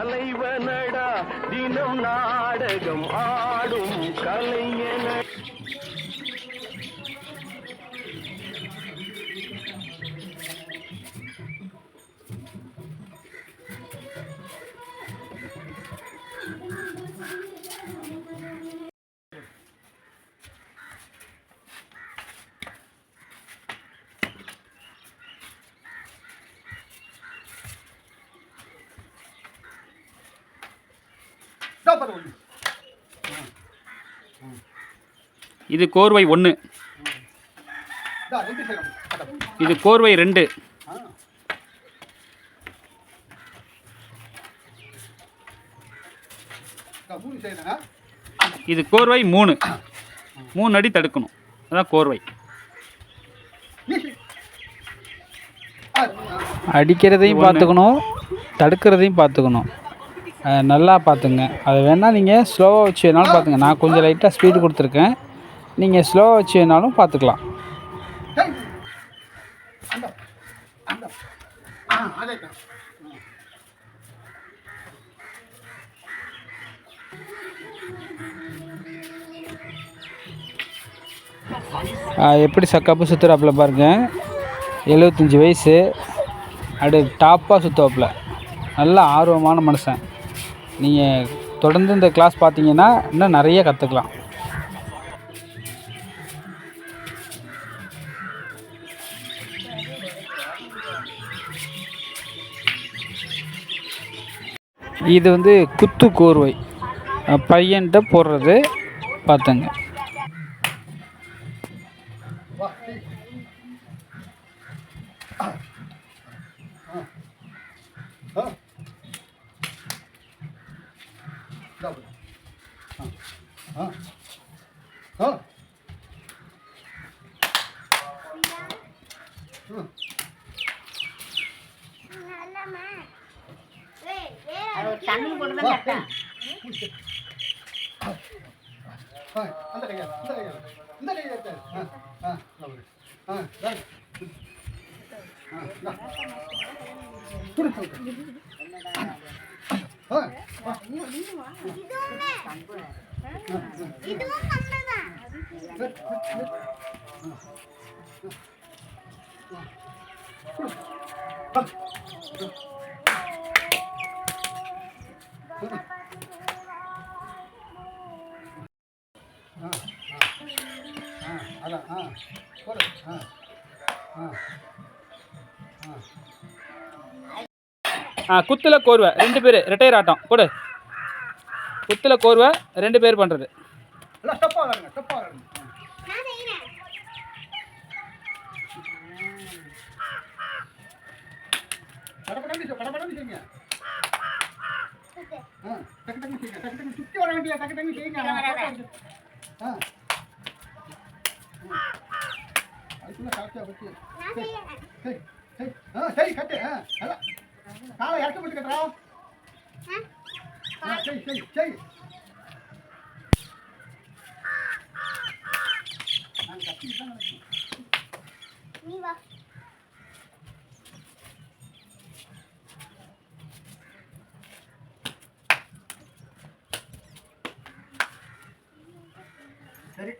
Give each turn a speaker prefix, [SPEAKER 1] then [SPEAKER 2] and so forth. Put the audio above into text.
[SPEAKER 1] தலைவனடா தினம் நாடகம் ஆடும் கலைஞன
[SPEAKER 2] இதோ
[SPEAKER 3] கோர்வை ஒன்று
[SPEAKER 2] இதோ
[SPEAKER 3] கோர்வை ரெண்டு.
[SPEAKER 2] இதோ
[SPEAKER 3] கோர்வை மூணு. மூணு அடி தடுக்கணும். அதான் கோர்வை.
[SPEAKER 4] அடிக்கிறதையும் பார்த்துக்கணும் தடுக்கிறதையும் பார்த்துக்கணும். நல்லா பார்த்துங்க. அது வேணால் நீங்கள் ஸ்லோவாக வச்சு வேணாலும் பார்த்துங்க. நான் கொஞ்சம் லைட்டாக ஸ்பீடு கொடுத்துருக்கேன். நீங்கள் ஸ்லோவாக வச்சு வேணாலும் பார்த்துக்கலாம் எப்படி சக்காப்பு சுற்றுறாப்புல பாருங்க. எழுபத்தஞ்சி வயசு. அப்படியே டாப்பாக சுற்றுவாப்புல நல்ல ஆர்வமான மனுஷன். நீங்கள் தொடர்ந்து இந்த கிளாஸ் பார்த்தீங்கன்னா இன்னும் நிறைய கற்றுக்கலாம். இது வந்து குத்து கோர்வை. பையன்கிட்ட போடுறது பார்த்துங்க
[SPEAKER 2] வா, செய். ஆ. ஆ. ஆ. இதோ பாரு. ஆ. ஆ. ஆ. ம். வா, செய். ஆ, அந்த கையா இந்த கையா இந்த கையா எடுத்து. ஆ ஆ இதோ பாரு. ஆ இதோ. ஆ இந்தா. குடு, குடு. ஆ வா. வெட், வெட், வெட். ஆ. ஆ. குடு. வா. ஆ ஆ அதான் ஆ போடு ஆ ஆ ஆ
[SPEAKER 3] ஆ குத்தில் கோர்வை ரெண்டு பேர் ரிட்டையர் ஆட்டம் போடு. குத்தில் கோர்வை ரெண்டு பேர் பண்ணுறது
[SPEAKER 2] சுற்றி வர வேண்டிய டக்கு டக்கு செய்யுங்க. ஆ அதுக்குள்ள சரி சரி ஆ சரி கட்டு. ஆ அதான் காலை இறக்க போட்டு கட்டுறா சரி சரி சரி சரி